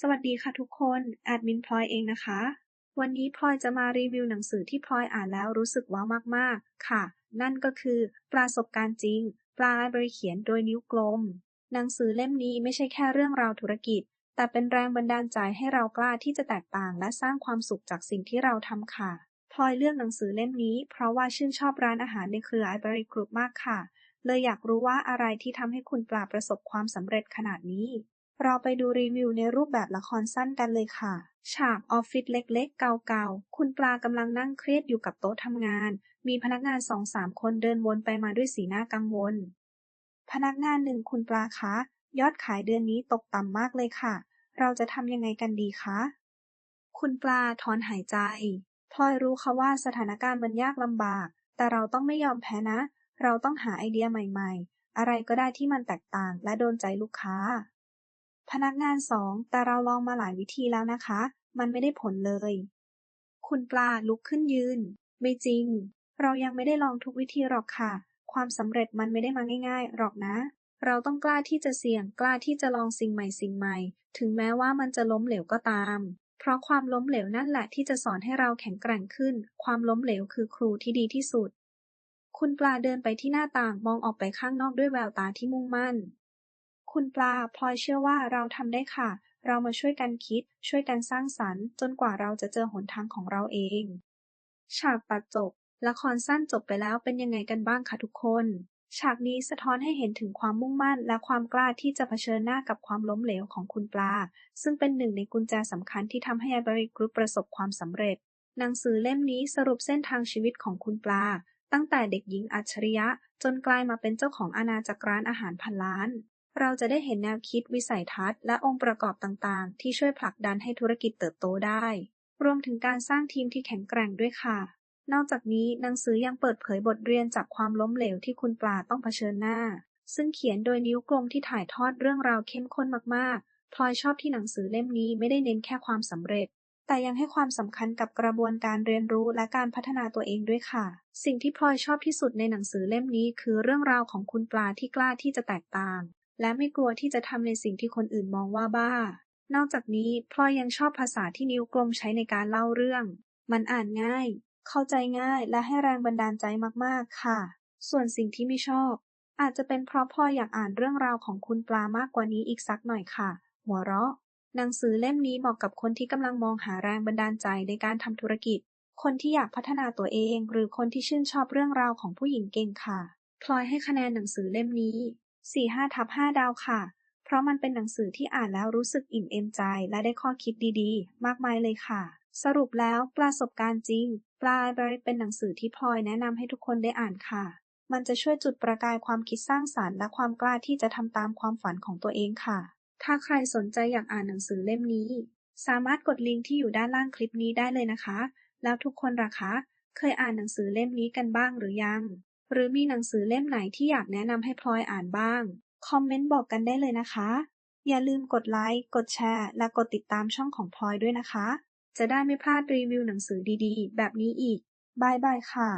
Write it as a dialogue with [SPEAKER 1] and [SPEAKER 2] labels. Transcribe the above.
[SPEAKER 1] สวัสดีค่ะทุกคน แอดมินพลอยเองนะคะ วันนี้พลอยจะมารีวิวหนังสือที่พลอยอ่านแล้วรู้สึกว้าวมากๆ ค่ะ นั่นก็คือ ประสบการณ์จริง ปลาบริเขียนโดยนิ้วกลม หนังสือเล่มนี้ไม่ใช่แค่เรื่องราวธุรกิจ แต่เป็นแรงบันดาลใจให้เรากล้าที่จะแตกต่างและสร้างความสุขจากสิ่งที่เราทำค่ะ พลอยเลือกหนังสือเล่มนี้ เพราะว่าชื่นชอบร้านอาหารในเครือ Ivory Group มากค่ะ เลยอยากรู้ว่าอะไรที่ทำให้คุณปลาประสบความสำเร็จขนาดนี้ เราไปดูรีวิวในรูปแบบละครสั้นกันเลยค่ะ ฉากออฟฟิศเล็กๆ เก่าๆ คุณปลากำลังนั่งเครียดอยู่กับโต๊ะทำงาน มีพนักงานสองสามคนเดินวนไปมาด้วยสีหน้ากังวล พนักงานหนึ่งคุณปลาคะ ยอดขายเดือนนี้ตกต่ำมากเลยค่ะ เราจะทำยังไงกันดีคะ คุณปลาถอนหายใจพลอยรู้ค่ะว่าสถานการณ์มันยากลำบาก แต่เราต้องไม่ยอมแพ้นะ เราต้องหาไอเดียใหม่ ๆ อะไรก็ได้ที่มันแตกต่างและโดนใจลูกค้า พนักงานสอง แต่เราลองมาหลายวิธีแล้วนะคะ มันไม่ได้ผลเลย คุณปลาลุกขึ้นยืน ไม่จริง เรายังไม่ได้ลองทุกวิธีหรอกค่ะ ความสำเร็จมันไม่ได้มาง่าย ๆ หรอกนะ เราต้องกล้าที่จะเสี่ยง กล้าที่จะลองสิ่งใหม่สิ่งใหม่ ถึงแม้ว่ามันจะล้มเหลวก็ตาม เพราะความล้มเหลวนั่นแหละที่จะสอนให้เราแข็งแกร่งขึ้น ความล้มเหลวคือครูที่ดีที่สุด คุณปลาเดินไปที่หน้าต่างมองออกไปข้างนอกด้วยแววตาที่มุ่งมั่น คุณปลาพลอยเชื่อว่าเราทำได้ค่ะ เรามาช่วยกันคิด ช่วยกันสร้างสรรค์ จนกว่าเราจะเจอหนทางของเราเอง ฉากตัดจบ ละครสั้นจบไปแล้วเป็นยังไงกันบ้างคะทุกคน ฉากนี้สะท้อนให้เห็นถึงความมุ่งมั่นและความกล้าที่จะเผชิญหน้ากับความล้มเหลวของคุณปลา ซึ่งเป็นหนึ่งในกุญแจสำคัญที่ทำให้ Ivory Group ประสบความสำเร็จ หนังสือเล่มนี้สรุปเส้นทางชีวิตของคุณปลา ตั้งแต่เด็กหญิงอัจฉริยะ จนกลายมาเป็นเจ้าของอาณาจักรร้านอาหารพันล้าน เราจะได้เห็นแนวคิดวิสัยทัศน์และองค์ประกอบต่างๆ ที่ช่วยผลักดันให้ธุรกิจเติบโตได้ รวมถึงการสร้างทีมที่แข็งแกร่งด้วยค่ะ นอกจากนี้หนังสือยังเปิดเผยบทเรียนจากความล้มเหลวที่คุณปลาต้องเผชิญหน้า ซึ่งเขียนโดยนิ้วกลมที่ถ่ายทอดเรื่องราวเข้มข้นมากๆพลอยชอบที่หนังสือเล่มนี้ไม่ได้เน้นแค่ความสำเร็จแต่ยังให้ความสำคัญกับกระบวนการเรียนรู้และการพัฒนาตัวเองด้วยค่ะ สิ่งที่พลอยชอบที่สุดในหนังสือเล่มนี้คือเรื่องราวของคุณปลาที่กล้าที่จะแตกต่าง และไม่กลัวที่จะทำในสิ่งที่คนอื่นมองว่าบ้า นอกจากนี้พลอยยังชอบภาษาที่นิ้วกลมใช้ในการเล่าเรื่อง มันอ่านง่าย เข้าใจง่ายและให้แรงบันดาลใจมากๆ ค่ะ ส่วนสิ่งที่ไม่ชอบ อาจจะเป็นเพราะพลอยอยากอ่านเรื่องราวของคุณปลามากกว่านี้อีกสักหน่อยค่ะ หัวเราะ หนังสือเล่มนี้เหมาะกับคนที่กำลังมองหาแรงบันดาลใจในการทำธุรกิจ คนที่อยากพัฒนาตัวเอง หรือคนที่ชื่นชอบเรื่องราวของผู้หญิงเก่งค่ะพลอยให้คะแนนหนังสือเล่มนี้ 4-5ทับ5ดาวค่ะ เพราะมันเป็นหนังสือที่อ่านแล้วรู้สึกอิ่มเอมใจ และได้ข้อคิดดีๆ มากมายเลยค่ะ สรุปแล้วประสบการณ์จริง ปลาบริเป็นหนังสือที่พลอยแนะนำให้ทุกคนได้อ่านค่ะ มันจะช่วยจุดประกายความคิดสร้างสรรค์และความกล้าที่จะทำตามความฝันของตัวเองค่ะ ถ้าใครสนใจอยากอ่านหนังสือเล่มนี้ สามารถกดลิงก์ที่อยู่ด้านล่างคลิปนี้ได้เลยนะคะ แล้วทุกคนล่ะคะ เคยอ่านหนังสือเล่มนี้กันบ้างหรือยัง หรือมีหนังสือเล่มไหนที่อยากแนะนำให้พลอยอ่านบ้าง คอมเมนต์บอกกันได้เลยนะคะ อย่าลืมกดไลค์ กดแชร์ และกดติดตามช่องของพลอยด้วยนะคะ จะได้ไม่พลาดรีวิวหนังสือดีๆ แบบนี้อีกบายบายค่ะ